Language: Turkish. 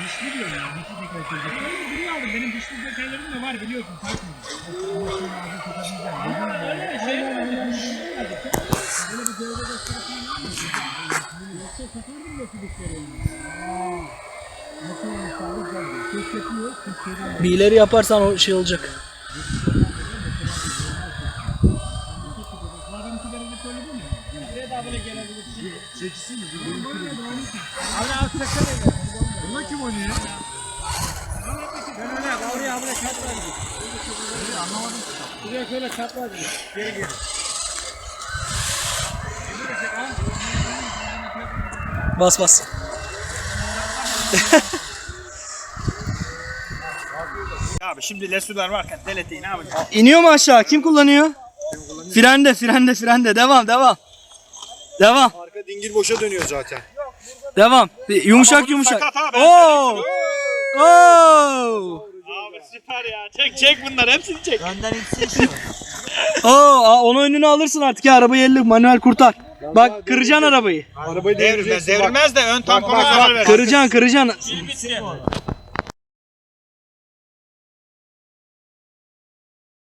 Dişli diyorum ya. Dişli teker çocuk. Ben biri aldım. Benim dişli tekerlerim de var biliyorsun. Takmıyorum. Ama şimdi ağzını. Dedim ya. Öyle şey var. Böyle bir gövde gösterisi var mı? Yoksa satardım da. Aaa. Nasıl olmuş abi? Ses yapıyor. Bir ileri yaparsan o şey olacak. Söyledin mi? Da? Abi az çeksene. Oynuyor? Ben öyle yap. Oraya abone kat var gibi. Anlamadım. Buraya şöyle kat var gibi. Geri geri. Bas bas. Abi şimdi lesular varken deleteyi ne yapacağız? İniyor mu aşağı? Kim kullanıyor? Frende, frende, frende. Devam, devam. Devam, Arka dingil boşa dönüyor zaten. Devam. Yumuşak yumuşak. sakat ha, ben Oo! Oo! Abi süper ya. Çek çek bunları hepsini çek. Oo, aa, onu önüne alırsın artık ya arabayı elle manuel kurtar. Bak kıracaksın arabayı. Arabayı Devirmez, devireceksin bak. devirmez de ön tampona zarar verir. Kıracaksın, kıracaksın.